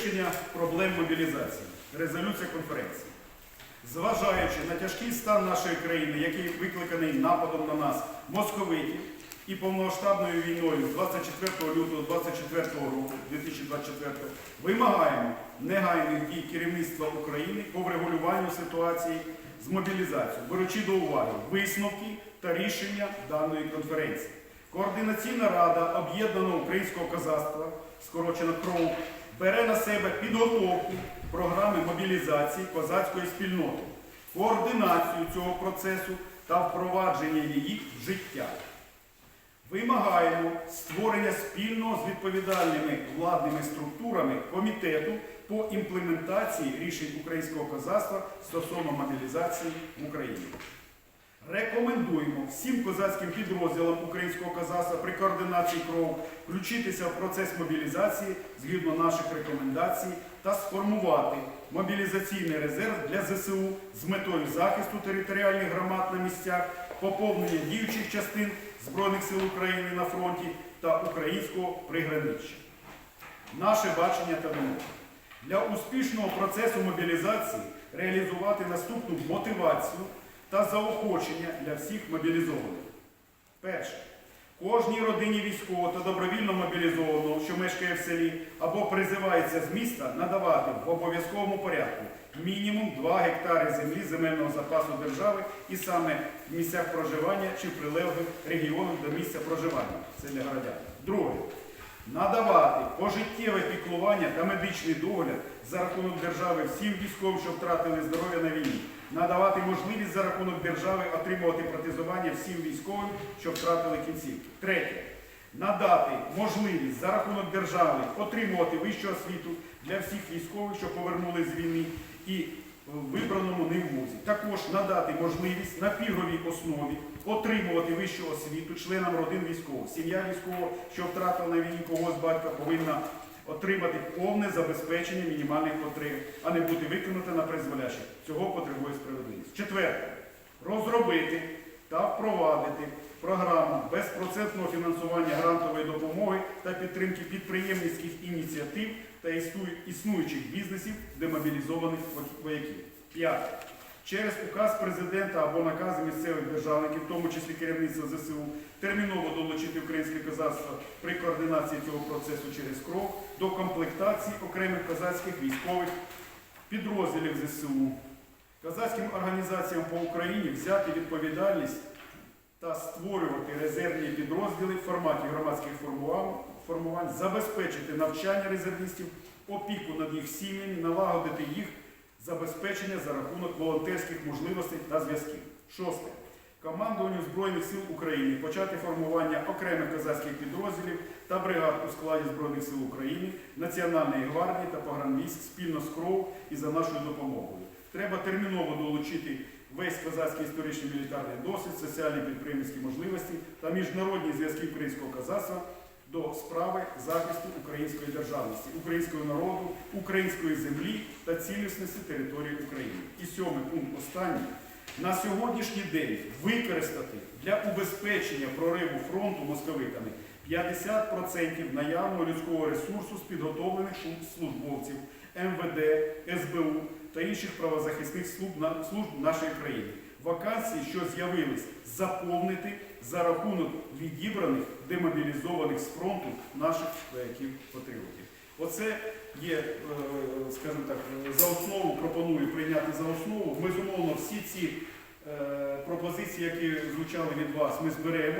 вирішення проблем мобілізації. Резолюція конференції. Зважаючи на тяжкий стан нашої країни, який викликаний нападом на нас московитів і повномасштабною війною з 24 лютого 24 року 2024 вимагаємо негайних дій керівництва України по врегулюванню ситуації з мобілізацією, беручи до уваги висновки та рішення даної конференції. Координаційна рада об'єднаного українського козацтва, скорочено КРОУ, бере на себе підготовку програми мобілізації козацької спільноти, координацію цього процесу та впровадження її в життя. Вимагаємо створення спільного з відповідальними владними структурами комітету по імплементації рішень українського козацтва стосовно мобілізації в Україні. Рекомендуємо всім козацьким підрозділам українського козацтва при координації кров включитися в процес мобілізації згідно наших рекомендацій та сформувати мобілізаційний резерв для ЗСУ з метою захисту територіальних громад на місцях, поповнення діючих частин Збройних сил України на фронті та українського приграниччя. Наше бачення та думка. Для успішного процесу мобілізації реалізувати наступну мотивацію та заохочення для всіх мобілізованих. Перше. Кожній родині військового та добровільно мобілізованого, що мешкає в селі або призивається з міста, надавати в обов'язковому порядку мінімум 2 гектари землі земельного запасу держави і саме в місцях проживання чи прилеглих регіонах до місця проживання. Для городян. Друге. Надавати пожиттєве піклування та медичний догляд за рахунок держави всім військовим, що втратили здоров'я на війні. Надавати можливість за рахунок держави отримувати протезування всім військовим, що втратили кінцівки. Третє. Надати можливість за рахунок держави отримувати вищу освіту для всіх військових, що повернулись з війни, і вибраному в вузі. Також надати можливість на пільговій основі отримувати вищу освіту членам родин військових. Сім'я військового, що втратила на війні когось батька, повинна отримати повне забезпечення мінімальних потреб, а не бути викинута на призволяще. Цього потребує справедливість. Четверте. Розробити та впровадити програму безпроцентного фінансування грантової допомоги та підтримки підприємницьких ініціатив та існуючих бізнесів демобілізованих вояків. П'яте. Через указ президента або накази місцевих державників, в тому числі керівництва ЗСУ, терміново долучити українське козацтво при координації цього процесу через кров до комплектації окремих козацьких військових підрозділів ЗСУ. Козацьким організаціям по Україні взяти відповідальність та створювати резервні підрозділи в форматі громадських формувань, забезпечити навчання резервістів, опіку над їх сім'ями, налагодити їх забезпечення за рахунок волонтерських можливостей та зв'язків. Шосте. Командуванню Збройних сил України почати формування окремих козацьких підрозділів та бригад у складі Збройних сил України, Національної гвардії та погранвійськ спільно з кров і за нашою допомогою. Треба терміново долучити весь козацький історичний мілітарний досвід, соціальні підприємницькі можливості та міжнародні зв'язки українського козацтва до справи захисту української державності, українського народу, української землі та цілісності території України. І сьомий пункт останній. На сьогоднішній день використати для убезпечення прориву фронту московитами 50% наявного людського ресурсу з підготовлених службовців МВД, СБУ та інших правозахисних служб нашої країни. Вакансії, що з'явились, заповнити за рахунок відібраних демобілізованих з фронту наших вояків-патріотів. Оце є, е, скажімо так, за основу, пропоную прийняти за основу. Безумовно, всі ці е, пропозиції, які звучали від вас, ми зберемо,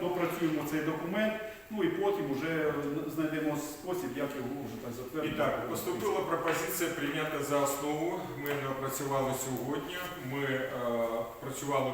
допрацюємо цей документ, ну і потім вже знайдемо спосіб, як його вже так І так, поступила пропозиція прийняти за основу. Ми не опрацювали сьогодні. Ми е, працювали